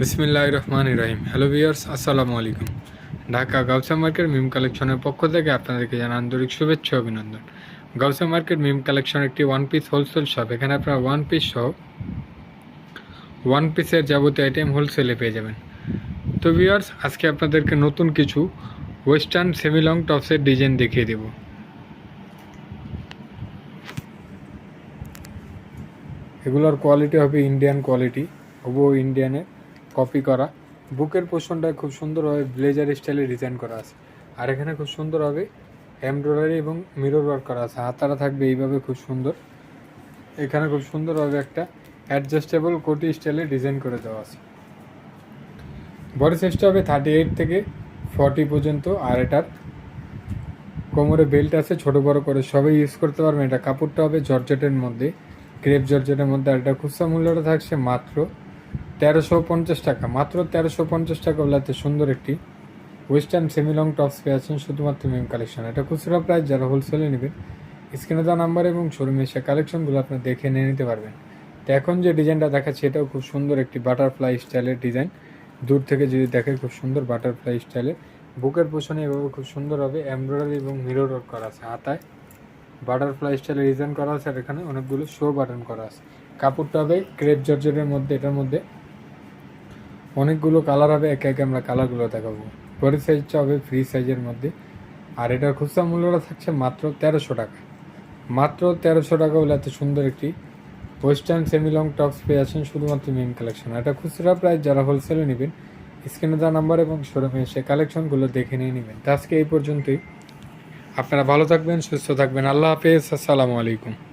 বিসমিল্লাহ রহমান রহিম hello viewers আসসালামু আলাইকুম। ঢাকা গাউসা মার্কেট মিম কালেকশনের পক্ষ থেকে আপনাদেরকে জানান আন্তরিক শুভেচ্ছা অভিনন্দন। গাউসা মার্কেট মিম কালেকশন একটি ওয়ান পিস হোলসেল শপ এখানে আপনারা ওয়ান পিস সহ ওয়ান পিসের যাবতীয় আইটেম হোলসেলে পেয়ে যাবেন। তো ভিউয়ার্স আজকে আপনাদেরকে নতুন কিছু ওয়েস্টার্ন সেমি লং টপসের ডিজাইন দেখিয়ে দেব। এগুলোর কোয়ালিটি হবে ইন্ডিয়ান কোয়ালিটি হবু ইন্ডিয়ানে কপি করা। বুকের পোর্শনটা খুব সুন্দরভাবে ব্লেজার স্টাইলে ডিজাইন করা আছে। আর এখানে খুব সুন্দরভাবে এমব্রয়ডারি এবং মিরর ওয়ার্ক করা আছে। হাতারা থাকবে এইভাবে খুব সুন্দর। এখানে খুব সুন্দরভাবে একটা অ্যাডজাস্টেবল কোটি স্টাইলে ডিজাইন করে দেওয়া আছে। বডি সাইজটা হবে থার্টি এইট থেকে ফর্টি পর্যন্ত। আর এটার কোমরে বেল্ট আছে, ছোট বড় করে। সবাই ইউজ করতে পারবেন। এটা কাপড়টা হবে জর্জেটের মধ্যে ক্রেপ জর্জেটের মধ্যে। আর এটা খুচরা মূল্যটা থাকছে মাত্র তেরোশো পঞ্চাশ টাকা, মাত্র তেরোশো পঞ্চাশ টাকা বলাতে সুন্দর একটি ওয়েস্টার্ন সেমি লং টপস পেয়েছেন শুধুমাত্র মিম কালেকশন এটা খুচরা প্রাইস যারা হোলসেলে নেবেন স্ক্রিনে দেওয়া নাম্বার এবং শোরুমে এসে কালেকশনগুলো আপনি দেখে নিয়ে নিতে পারবেন। তো এখন যে ডিজাইনটা দেখাচ্ছে, এটাও খুব সুন্দর একটি বাটারফ্লাই স্টাইলের ডিজাইন দূর থেকে যদি দেখে, খুব সুন্দর বাটারফ্লাই স্টাইলের বুকের পোষণে এভাবে খুব সুন্দর হবে এমব্রয়ডারি এবং মিরর ওয়ার্ক করা আছে হাতায়। বাটারফ্লাই স্টাইলে ডিজাইন করা আছে, আর এখানে অনেকগুলো শো বাটন করা আছে। কাপড়টা হবে ক্রেপ জর্জেটের মধ্যে, এটার মধ্যে অনেকগুলো কালার হবে, একে একে আমরা কালারগুলো দেখাবো। বডি সাইজটা হবে ফ্রি সাইজের মধ্যে। আর এটার খুচরা মূল্যটা থাকছে মাত্র তেরোশো টাকা। মাত্র তেরোশো টাকা হলে এত সুন্দর একটি ওয়েস্টার্ন সেমি লং টপস পেয়ে আছেন শুধুমাত্র মেন কালেকশন এটা খুচরা প্রাইস যারা হোলসেলে নেবেন স্ক্রিনে দেওয়া নাম্বার এবং শোরুমে এসে কালেকশনগুলো দেখে নিয়ে নেবেন। আজকে এই পর্যন্তই। আপনারা ভালো থাকবেন, সুস্থ থাকবেন। আল্লাহ হাফেজ, আসসালামু আলাইকুম।